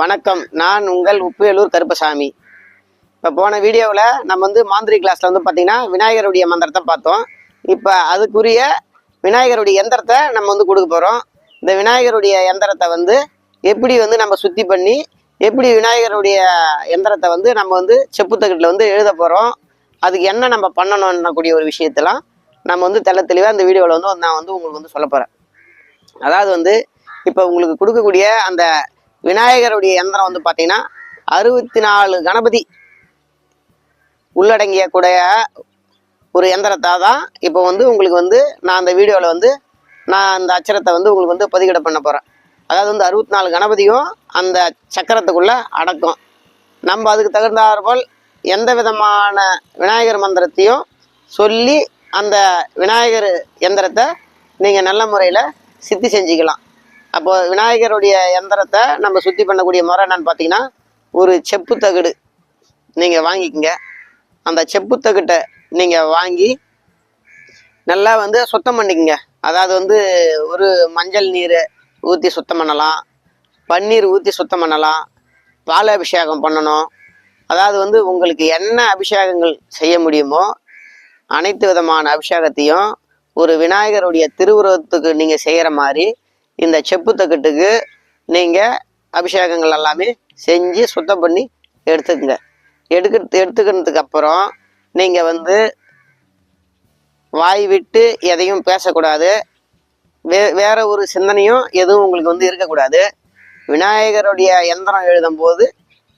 வணக்கம். நான் உங்கள் உப்பேலூர் கருப்பசாமி. இப்போ போன வீடியோவில் நம்ம வந்து மாந்திரி கிளாஸில் வந்து பார்த்திங்கன்னா விநாயகருடைய மந்திரத்தை பார்த்தோம். இப்போ அதுக்குரிய விநாயகருடைய எந்திரத்தை நம்ம வந்து கொடுக்க போகிறோம் இந்த விநாயகருடைய எந்திரத்தை வந்து எப்படி வந்து நம்ம சுத்தி பண்ணி எப்படி விநாயகருடைய எந்திரத்தை வந்து நம்ம வந்து செப்புத்தகட்டில் வந்து எழுத போகிறோம் அதுக்கு என்ன நம்ம பண்ணணும்னக்கூடிய ஒரு விஷயத்தெல்லாம் நம்ம வந்து தெள்ள தெளிவாக அந்த வீடியோவில் வந்து நான் வந்து உங்களுக்கு வந்து சொல்ல போகிறேன் அதாவது வந்து இப்போ உங்களுக்கு கொடுக்கக்கூடிய அந்த விநாயகருடைய எந்திரம் வந்து பார்த்தீங்கன்னா அறுபத்தி நாலு கணபதி உள்ளடங்கிய கூடிய ஒரு எந்திரத்தை தான் இப்போ வந்து உங்களுக்கு வந்து நான் அந்த வீடியோவில் வந்து நான் அந்த அச்சரத்தை வந்து உங்களுக்கு வந்து பதிவிட பண்ண போகிறேன் அதாவது வந்து அறுபத்தி நாலு கணபதியும் அந்த சக்கரத்துக்குள்ளே அடக்கும். நம்ம அதுக்கு தகுந்தாற்போல் எந்த விதமான விநாயகர் மந்திரத்தையும் சொல்லி அந்த விநாயகர் எந்திரத்தை நீங்கள் நல்ல முறையில் சித்தி செஞ்சுக்கலாம். அப்போ விநாயகருடைய எந்திரத்தை நம்ம சுத்தி பண்ணக்கூடிய முறை என்னன்னு பார்த்தீங்கன்னா ஒரு செப்பு தகடு. நீங்கள் வாங்கிக்கங்க. அந்த செப்பு தகட்டை நீங்கள் வாங்கி நல்லா வந்து சுத்தம் பண்ணிக்கங்க. அதாவது வந்து ஒரு மஞ்சள் நீர் ஊற்றி சுத்தம் பண்ணலாம். பன்னீர் ஊற்றி சுத்தம் பண்ணலாம். பால் அபிஷேகம் பண்ணணும். அதாவது வந்து உங்களுக்கு என்ன அபிஷேகங்கள் செய்ய முடியுமோ அனைத்து விதமான அபிஷேகத்தையும் ஒரு விநாயகருடைய திருவுருவத்துக்கு நீங்கள் செய்கிற மாதிரி இந்த செப்பு தக்கட்டுக்கு நீங்கள் அபிஷேகங்கள் எல்லாமே செஞ்சு சுத்தம் பண்ணி எடுத்துக்கங்க. எடுக்க எடுத்துக்கிறதுக்கு அப்புறம் நீங்கள் வந்து வாய் விட்டு எதையும் பேசக்கூடாது. வே வேற ஒரு சிந்தனையும் எதுவும் உங்களுக்கு வந்து இருக்கக்கூடாது. விநாயகருடைய எந்திரம் எழுதும் போது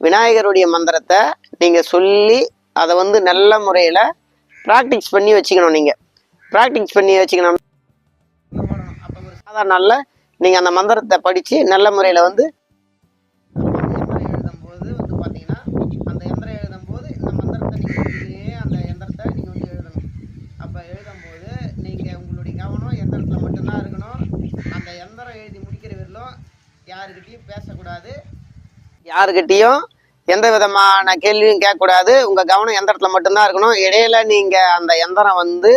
விநாயகருடைய மந்திரத்தை நீங்கள் சொல்லி அதை வந்து நல்ல முறையில் ப்ராக்டிஸ் பண்ணி வச்சுக்கணும் நீங்கள் ப்ராக்டிஸ் பண்ணி வச்சுக்கணும். அப்போ ஒரு சாதாரண நாளில் நீங்கள் அந்த மந்திரத்தை படித்து நல்ல முறையில் வந்து வந்து அந்த மந்திரத்தை அந்த நீங்கள் வந்து எழுதணும் அப்போ நீங்கள் உங்களுடைய கவனம் எந்திரத்தில் மட்டும்தான் இருக்கணும் அந்த எழுதி முடிக்கிற வரையிலும் யாருக்கிட்டையும் பேசக்கூடாது யாருக்கிட்டேயும் எந்த விதமான கேள்வியும் கேட்கக்கூடாது. உங்கள் கவனம் எந்திரத்தில் மட்டும்தான் இருக்கணும். இடையில நீங்கள் அந்த எந்திரம் வந்து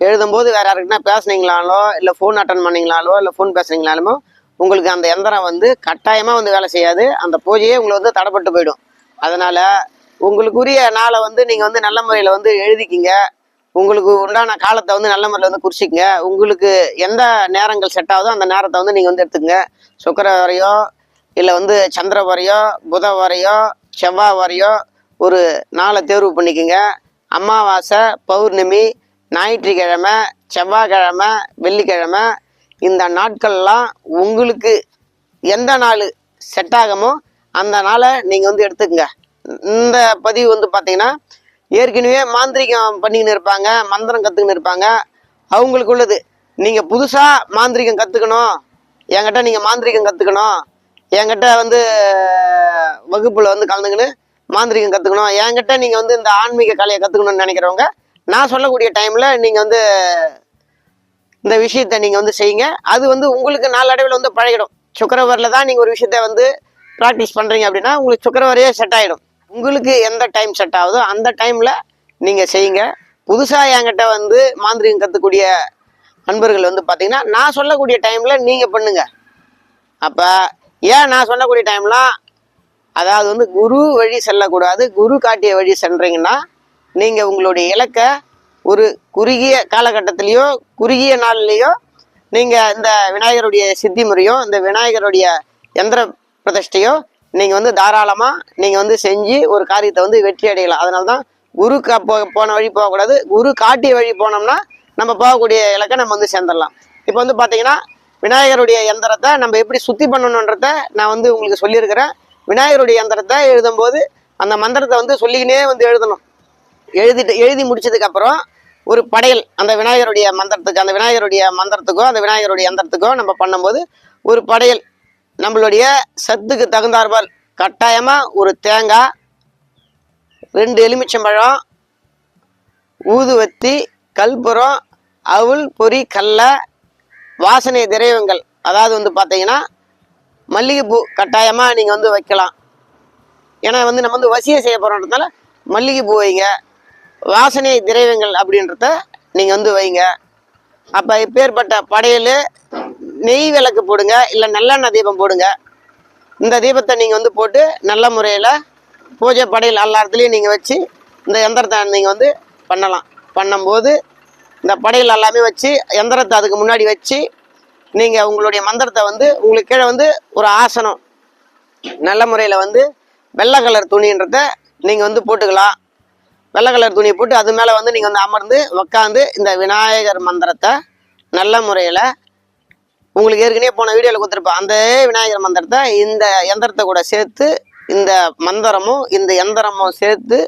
எழுதும்போது வேற யாருக்குன்னா பேசுனீங்களாலோ இல்லை ஃபோன் அட்டன் பண்ணீங்களாலோ இல்லை ஃபோன் பேசுனீங்களாலுமோ உங்களுக்கு அந்த எந்திரம் வந்து கட்டாயமாக வந்து வேலை செய்யாது. அந்த பூஜையே உங்களை வந்து தடைப்பட்டு போயிடும். அதனால் உங்களுக்குரிய நாளை வந்து நீங்கள் வந்து நல்ல முறையில் வந்து எழுதிக்கிங்க. உங்களுக்கு உண்டான காலத்தை வந்து நல்ல முறையில் வந்து குறிச்சிக்கங்க. உங்களுக்கு எந்த நேரங்கள் செட் ஆகுதோ அந்த நேரத்தை வந்து நீங்கள் வந்து எடுத்துக்கங்க. சுக்கர வரையோ இல்லை வந்து சந்திர வரையோ புத வரையோ செவ்வாய் வரையோ ஒரு நாளை தேர்வு பண்ணிக்கோங்க. அமாவாசை பௌர்ணமி ஞாயிற்றுக்கிழமை செவ்வாய்க்கிழமை வெள்ளிக்கிழமை இந்த நாட்கள்லாம் உங்களுக்கு எந்த நாள் செட் ஆகுமோ அந்த நாளை நீங்கள் வந்து எடுத்துக்கங்க. இந்த பதிவு வந்து பார்த்தீங்கன்னா ஏற்கனவே மாந்திரிகம் பண்ணிக்கின்னு இருப்பாங்க மந்திரம் கற்றுக்கின்னு இருப்பாங்க. அவங்களுக்கு உள்ளது. நீங்கள் புதுசாக மாந்திரிகம் கற்றுக்கணும் என்கிட்ட நீங்கள் மாந்திரிகம் கற்றுக்கணும் என்கிட்ட வந்து வகுப்பில் வந்து கலந்துக்கின்னு மாந்திரிகம் கற்றுக்கணும் என்கிட்ட நீங்கள் வந்து இந்த ஆன்மீக கலையை கற்றுக்கணும்னு நினைக்கிறவங்க நான் சொல்லக்கூடிய டைமில் நீங்கள் வந்து இந்த விஷயத்தை நீங்கள் வந்து செய்யுங்க. அது வந்து உங்களுக்கு நாளடைவில் வந்து பழகிடும். சுக்கரவரில் தான் நீங்கள் ஒரு விஷயத்த வந்து ப்ராக்டிஸ் பண்ணுறீங்க அப்படின்னா உங்களுக்கு சுக்கரவரையே செட் ஆகிடும் உங்களுக்கு எந்த டைம் செட் ஆகுதோ அந்த டைமில் நீங்கள் செய்யுங்க. புதுசாக என்கிட்ட வந்து மாந்திரிகம் கற்றுக்கூடிய அன்பர்கள் வந்து பார்த்தீங்கன்னா நான் சொல்லக்கூடிய டைமில் நீங்கள் பண்ணுங்க. அப்போ ஏன் நான் சொல்லக்கூடிய டைம்லாம் அதாவது வந்து குரு வழி செல்லக்கூடாது குரு காட்டிய வழி சென்றீங்கன்னா நீங்கள் உங்களுடைய இலக்கை ஒரு குறுகிய காலகட்டத்திலையோ குறுகிய நாள்லேயோ நீங்கள் இந்த விநாயகருடைய சித்தி முறையும் இந்த விநாயகருடைய எந்திர பிரதிஷ்டையோ நீங்கள் வந்து தாராளமாக நீங்கள் வந்து செஞ்சு ஒரு காரியத்தை வந்து வெற்றி அடையலாம். அதனால தான் குரு கா போ போன வழி போகக்கூடாது. குரு காட்டிய வழி போனோம்னா நம்ம போகக்கூடிய இலக்கை நம்ம வந்து சேர்ந்துடலாம். இப்போ வந்து பார்த்தீங்கன்னா விநாயகருடைய எந்திரத்தை நம்ம எப்படி சுத்தி பண்ணணுன்றத நான் வந்து உங்களுக்கு சொல்லியிருக்கிறேன். விநாயகருடைய எந்திரத்தை எழுதும்போது அந்த மந்திரத்தை வந்து சொல்லிக்கினே வந்து எழுதணும். எழுதிட்டு எழுதி முடிச்சதுக்கு அப்புறம் ஒரு படையல் அந்த விநாயகருடைய மந்திரத்துக்கு அந்த விநாயகருடைய மந்திரத்துக்கோ அந்த விநாயகருடைய எந்திரத்துக்கோ நம்ம பண்ணும்போது ஒரு படையல். நம்மளுடைய சத்துக்கு தகுந்தார்பால் கட்டாயமாக ஒரு தேங்காய் ரெண்டு எலுமிச்சம்பழம் ஊதுவத்தி கல்புரம் அவுள் பொறி கல்லை வாசனை திரைவங்கள் அதாவது வந்து பார்த்தீங்கன்னா மல்லிகைப்பூ கட்டாயமாக நீங்கள் வந்து வைக்கலாம். ஏன்னா வந்து நம்ம வந்து வசியம் செய்ய போகிறோன்றதுனால மல்லிகைப்பூ வைங்க. வாசனை திரவியங்கள் அப்படின்றத நீங்கள் வந்து வைங்க. அப்போ இப்பேற்பட்ட படையல் நெய் விளக்கு போடுங்க இல்லை நல்லெண்ணெய் தீபம் போடுங்க. இந்த தீபத்தை நீங்கள் வந்து போட்டு நல்ல முறையில் பூஜை படையல் எல்லா இடத்துலையும் நீங்கள் வச்சு இந்த எந்திரத்தை நீங்கள் வந்து பண்ணலாம். பண்ணும்போது இந்த படையல் எல்லாமே வச்சு எந்திரத்தை அதுக்கு முன்னாடி வச்சு நீங்கள் உங்களுடைய மந்திரத்தை வந்து உங்களுக்கு கீழே வந்து ஒரு ஆசனம். நல்ல முறையில் வந்து வெள்ளை கலர் துணின்றத நீங்கள் வந்து போட்டுக்கலாம். வெள்ளை கலர் துணியை போட்டு அது மேலே வந்து நீங்கள் வந்து அமர்ந்து உக்காந்து இந்த விநாயகர் மந்திரத்தை நல்ல முறையில் உங்களுக்கு ஏற்கனவே போன வீடியோவில் கொடுத்துருப்பேன் அந்த விநாயகர் மந்திரத்தை இந்த எந்திரத்தை கூட சேர்த்து இந்த மந்திரமும் இந்த எந்திரமும் சேர்த்து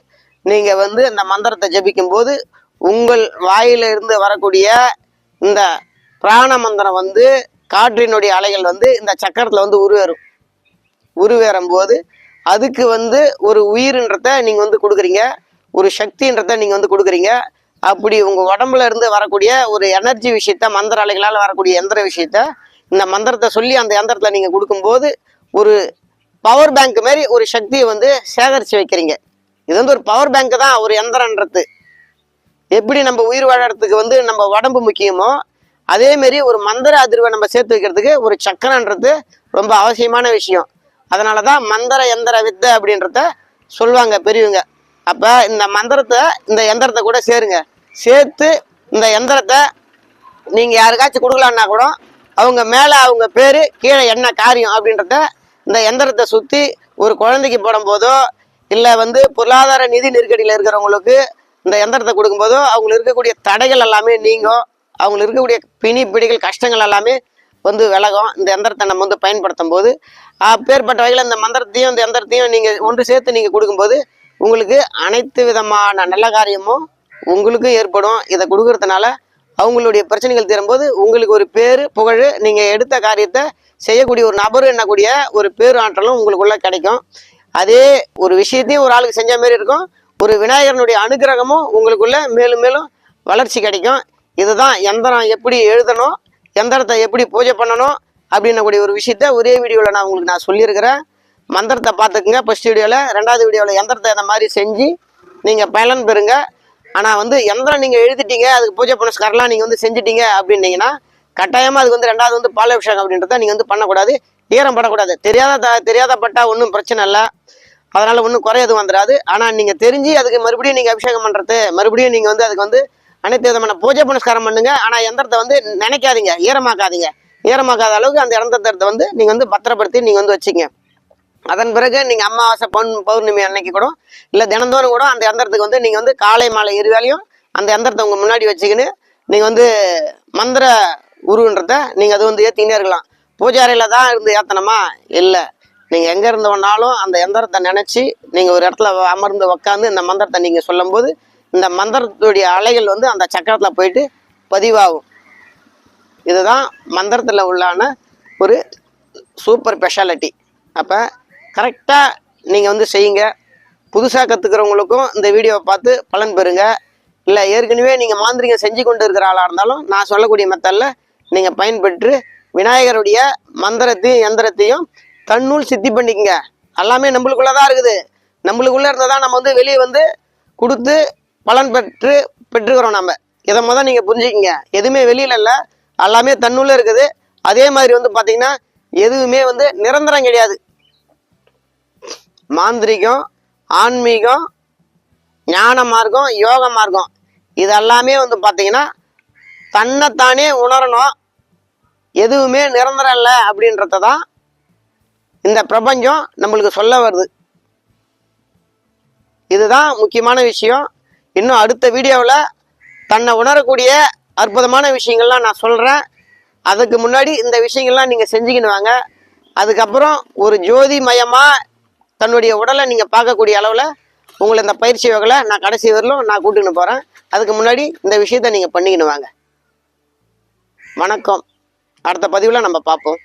நீங்கள் வந்து இந்த மந்திரத்தை ஜபிக்கும் போது உங்கள் வாயிலிருந்து வரக்கூடிய இந்த பிராண மந்திரம் வந்து காற்றினுடைய அலைகள் வந்து இந்த சக்கரத்தில் வந்து உருவேறும். உருவேறும் போது அதுக்கு வந்து ஒரு உயிர்ன்றத நீங்கள் வந்து கொடுக்குறீங்க. ஒரு சக்தின்றத நீங்கள் வந்து கொடுக்குறீங்க. அப்படி உங்கள் உடம்புல இருந்து வரக்கூடிய ஒரு எனர்ஜி விஷயத்த மந்திர அலைகளால் வரக்கூடிய எந்திர விஷயத்த இந்த மந்திரத்தை சொல்லி அந்த எந்திரத்தில் நீங்கள் கொடுக்கும்போது ஒரு பவர் பேங்க் மாதிரி ஒரு சக்தியை வந்து சேகரித்து வைக்கிறீங்க. இது வந்து ஒரு பவர் பேங்க் தான் ஒரு எந்திரன்றது. எப்படி நம்ம உயிர் வாழறதுக்கு வந்து நம்ம உடம்பு முக்கியமோ அதேமாரி ஒரு மந்திர அதிர்வை நம்ம சேர்த்து வைக்கிறதுக்கு ஒரு சக்கரன்றது ரொம்ப அவசியமான விஷயம். அதனால தான் மந்திர எந்திர வித்தை அப்படின்றத சொல்லுவாங்க பெரியவங்க அப்போ இந்த மந்திரத்தை இந்த எந்திரத்தை கூட சேருங்க. சேர்த்து இந்த எந்திரத்தை நீங்கள் யாருக்காச்சும் கொடுக்கலான்னா கூட அவங்க மேலே அவங்க பேர் கீழே என்ன காரியம் அப்படின்றத இந்த எந்திரத்தை சுற்றி ஒரு குழந்தைக்கு போடும்போதோ இல்லை வந்து பொருளாதார நிதி நெருக்கடியில் இருக்கிறவங்களுக்கு இந்த எந்திரத்தை கொடுக்கும்போதோ அவங்களுக்கு இருக்கக்கூடிய தடைகள் எல்லாமே நீங்கும். அவங்களுக்கு இருக்கக்கூடிய பிணி பிடிகள் கஷ்டங்கள் எல்லாமே வந்து விலகும். இந்த எந்திரத்தை நம்ம வந்து பயன்படுத்தும் போது அப்பேற்பட்ட வகையில் இந்த மந்திரத்தையும் இந்த எந்திரத்தையும் நீங்கள் ஒன்று சேர்த்து நீங்கள் கொடுக்கும்போது உங்களுக்கு அனைத்து விதமான நல்ல காரியமும் உங்களுக்கும் ஏற்படும். இதை கொடுக்கறதுனால அவங்களுடைய பிரச்சனைகள் தீரும்போது உங்களுக்கு ஒரு பேர் புகழ் நீங்கள் எடுத்த காரியத்தை செய்யக்கூடிய ஒரு நபர் என்னக்கூடிய ஒரு பேர் ஆற்றலும் உங்களுக்குள்ளே கிடைக்கும். அதே ஒரு விஷயத்தையும் ஒரு ஆளுக்கு செஞ்ச மாதிரி இருக்கும். ஒரு விநாயகரனுடைய அனுகிரகமும் உங்களுக்குள்ள மேலும் மேலும் வளர்ச்சி கிடைக்கும். இதுதான் எந்திரம் எப்படி எழுதணும் எந்திரத்தை எப்படி பூஜை பண்ணணும் அப்படின்னக்கூடிய ஒரு விஷயத்த ஒரே வீடியோவில் நான் உங்களுக்கு நான் சொல்லியிருக்கிறேன். மந்திரத்தை பார்த்துக்குங்க. ஃபஸ்ட் வீடியோவில் ரெண்டாவது வீடியோவில் எந்திரத்தை இந்த மாதிரி செஞ்சு நீங்கள் பயன் பெறுங்க. ஆனால் வந்து எந்திரம் நீங்கள் எழுதிட்டீங்க அதுக்கு பூஜை புனஸ்காரெலாம் நீங்கள் வந்து செஞ்சிட்டீங்க அப்படின்னீங்கன்னா கட்டாயமாக அதுக்கு வந்து ரெண்டாவது வந்து பாலாபிஷேகம் அப்படின்றத நீங்கள் வந்து பண்ணக்கூடாது. ஈரம் படக்கூடாது. தெரியாத த- தெரியாத பட்டா ஒன்றும் பிரச்சனை இல்லை. அதனால் ஒன்றும் குறை எதுவும் வந்துடாது ஆனால் நீங்கள் தெரிஞ்சு அதுக்கு மறுபடியும் நீங்கள் அபிஷேகம் பண்ணுறது மறுபடியும் நீங்கள் வந்து அதுக்கு வந்து அனைத்து விதமான பூஜை புனஸ்காரம் பண்ணுங்க. ஆனால் எந்திரத்தை வந்து நினைக்காதீங்க ஈரமாக்காதீங்க. ஈரமாக்காத அளவுக்கு அந்த எந்திரத்தை வந்து நீங்கள் வந்து பத்திரப்படுத்தி நீங்கள் வந்து வச்சுங்க அதன் பிறகு நீங்கள் அமாவாசை பௌன் பௌர்ணமி அன்னைக்கு கூட இல்லை தினந்தோறும் கூட அந்த எந்திரத்துக்கு வந்து நீங்கள் வந்து காலை மாலை இரு வேலையும் அந்த எந்திரத்தை உங்கள் முன்னாடி வச்சுக்கின்னு நீங்கள் வந்து மந்திர உருவன்றத நீங்கள் அது வந்து ஏற்றிக்கிட்டே இருக்கலாம். பூஜை தான் இருந்து ஏற்றணுமா இல்லை. நீங்கள் எங்கே இருந்து வேணாலும் அந்த எந்திரத்தை நினச்சி நீங்கள் ஒரு இடத்துல அமர்ந்து உக்காந்து இந்த மந்திரத்தை நீங்கள் சொல்லும்போது இந்த மந்திரத்துடைய அலைகள் வந்து அந்த சக்கரத்தில் போயிட்டு பதிவாகும். இதுதான் மந்திரத்தில் உள்ளான ஒரு சூப்பர் ஸ்பெஷாலிட்டி. அப்போ கரெக்டாக நீங்கள் வந்து செய்யுங்க. புதுசாக கற்றுக்கிறவங்களுக்கும் இந்த வீடியோவை பார்த்து பலன் பெறுங்க. இல்லை ஏற்கனவே நீங்கள் மாந்திரிகம் செஞ்சு கொண்டு இருக்கிற ஆளாக இருந்தாலும் நான் சொல்லக்கூடிய மெத்தடில் நீங்கள் பயன்பெற்று விநாயகருடைய மந்திரத்தையும் எந்திரத்தையும் தன்னுள் சித்தி பண்ணிக்கங்க. எல்லாமே நம்மளுக்குள்ளே தான் இருக்குது. நம்மளுக்குள்ளே இருந்தால் தான் நம்ம வந்து வெளியே வந்து கொடுத்து பலன் பெற்று பெற்றுக்கிறோம் நம்ம இதை மொதல் நீங்கள் புரிஞ்சுக்கிங்க. எதுவுமே வெளியில் இல்லை. எல்லாமே தன்னுள்ள இருக்குது. அதே மாதிரி வந்து பார்த்திங்கன்னா எதுவுமே வந்து நிரந்தரம் கிடையாது. மாந்திரிகம் ஆன்மீகம் ஞான மார்க்கம் யோக மார்க்கம். இது எல்லாமே வந்து பார்த்தீங்கன்னா தன்னைத்தானே உணரணும். எதுவுமே நிரந்தரம் இல்லை அப்படின்றத தான் இந்த பிரபஞ்சம் நம்மளுக்கு சொல்ல வருது. இதுதான் முக்கியமான விஷயம். இன்னும் அடுத்த வீடியோவில் தன்னை உணரக்கூடிய அற்புதமான விஷயங்கள்லாம் நான் சொல்கிறேன் அதுக்கு முன்னாடி இந்த விஷயங்கள்லாம் நீங்கள் செஞ்சுக்கின்னு வாங்க. அதுக்கப்புறம் ஒரு ஜோதி மயமாக தன்னுடைய உடலை நீங்கள் பார்க்கக்கூடிய அளவில் உங்களை இந்த பயிற்சி வகையில் நான் கடைசி வரலும் நான் கூட்டின்னு போகிறேன் அதுக்கு முன்னாடி இந்த விஷயத்தை நீங்கள் பண்ணிக்கின்னு வாங்க. வணக்கம். அடுத்த பதிவில் நம்ம பார்ப்போம்.